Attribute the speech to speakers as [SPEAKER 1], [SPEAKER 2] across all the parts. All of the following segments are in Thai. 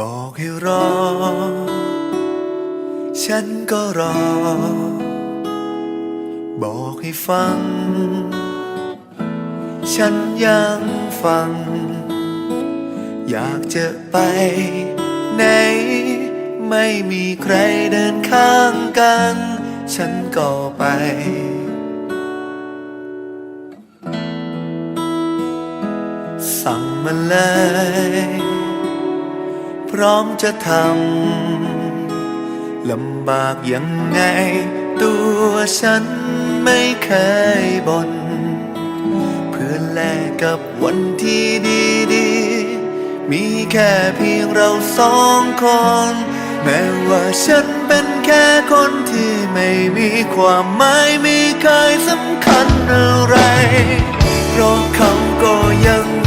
[SPEAKER 1] บอกให้รอ ฉันก็รอ บอกให้ฟัง ฉันยังฟัง อยากจะไปไหน ไม่มีใครเดินข้างกัน ฉันก็ไปสั่งมาเลย พร้อมจะทำลำบากยังไง ตัวฉันไม่เคยบน่นเพื่อแลกกับวันที่ดีดีมีแค่เพียงเราสองคน แม้ว่าฉันเป็นแค่คนที่ไม่มีความหมายมีเคยสำคัญอะไร เพราะเขาก็ยัง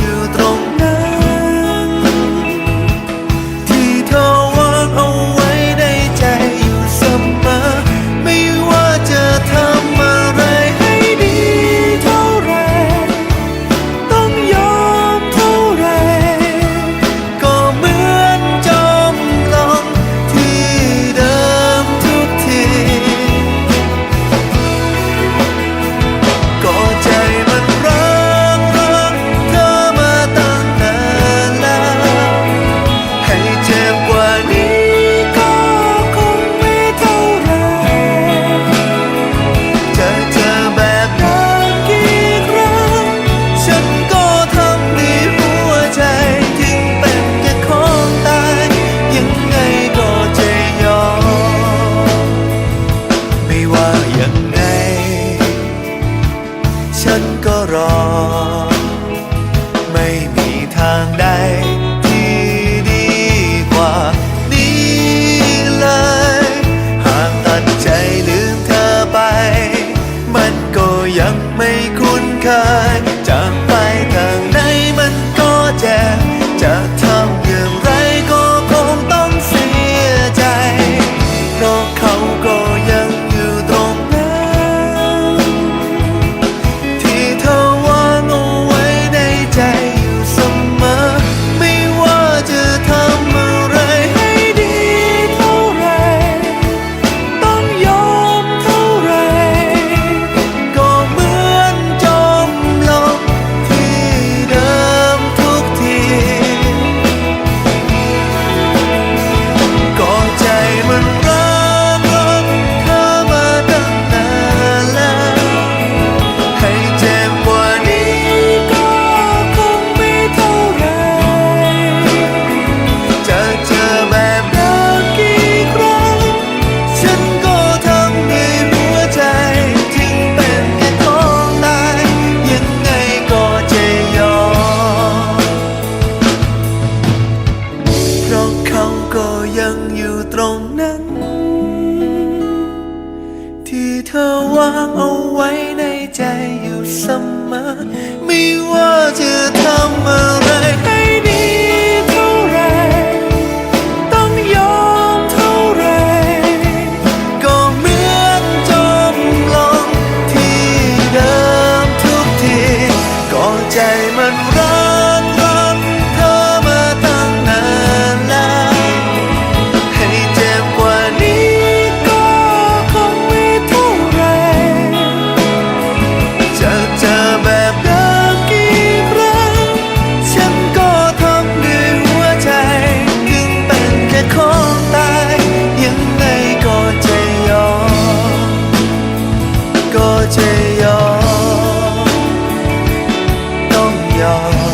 [SPEAKER 1] ไม่มีทางใดที่ดีกว่านี้เลย หากตัดใจลืมเธอไป มันก็ยังไม่คุ้นเคย ที่เธอวางเอาไว้ในใจอยู่เสมอ ไม่ว่าจะทำอะไร olvidar.